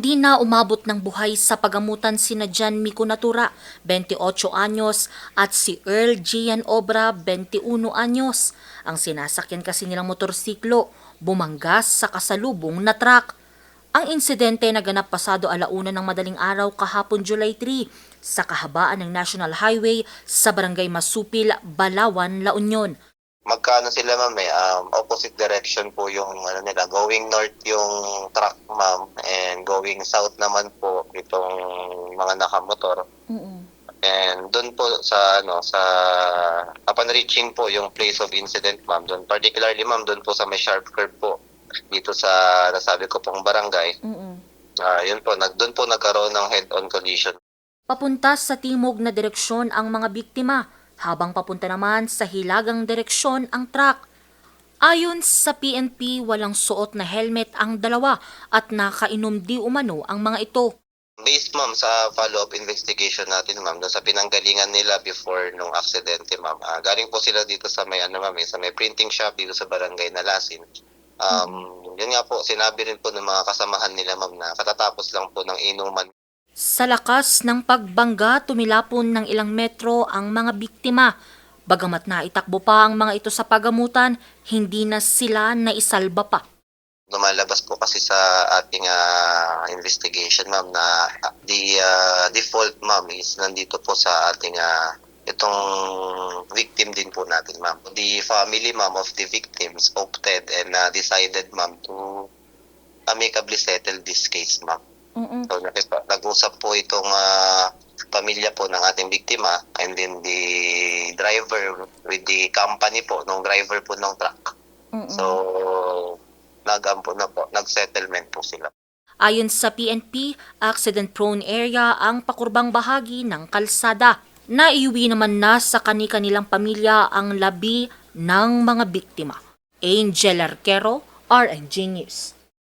Hindi na umabot ng buhay sa pagamutan sina Jan Mico Natura, 28 anyos, at si Earl Gian Obra, 21 anyos. Ang sinasakyan kasi nilang motorsiklo, bumanggas sa kasalubong na truck. Ang insidente naganap pasado alauna ng madaling araw kahapon July 3 sa kahabaan ng National Highway sa Barangay Masupil, Balawan, La Union. Magkaano sila ma'am eh, um, opposite direction po yung ano nila, going north yung truck ma'am and going south naman po itong mga nakamotor. And doon po sa ano sa upon reaching po yung place of incident ma'am, doon particularly ma'am doon po sa may sharp curve po dito sa nasabi ko pong barangay. Ah, yun po, nag doon po nagkaroon ng head-on collision. Papunta sa timog na direksyon ang mga biktima, habang papunta naman sa hilagang direksyon ang truck. Ayon sa PNP, walang suot na helmet ang dalawa at nakainom di umano ang mga ito. Based ma'am sa follow-up investigation natin ma'am, doon sa pinanggalingan nila before nung aksidente ma'am. ah, galing po sila dito sa may ano ma'am, eh, sa may printing shop dito sa barangay Nalasin. Um, yun nga po, sinabi rin po ng mga kasamahan nila ma'am na katatapos lang po ng inuman Sa lakas ng pagbangga, tumilapon ng ilang metro ang mga biktima. Bagamat naitakbo pa ang mga ito sa pagamutan, hindi na sila naisalba pa. lumalabas po kasi sa ating ah, investigation ma'am na ah, the ah, default ma'am is nandito po sa ating ah, itong victim din po natin ma'am. The family ma'am of the victims opted and ah, decided ma'am to amicably settle this case ma'am. So nakipa- nag-usap po itong ah, pamilya po ng ating biktima and then the driver with the company po, nung driver po ng truck. So, nagampo na po, nag-settlement po sila. Ayon sa PNP, accident-prone area ang pakurbang bahagi ng kalsada. Naiuwi naman na sa kani-kanilang pamilya ang labi ng mga biktima. Angel Arquero, RNG News.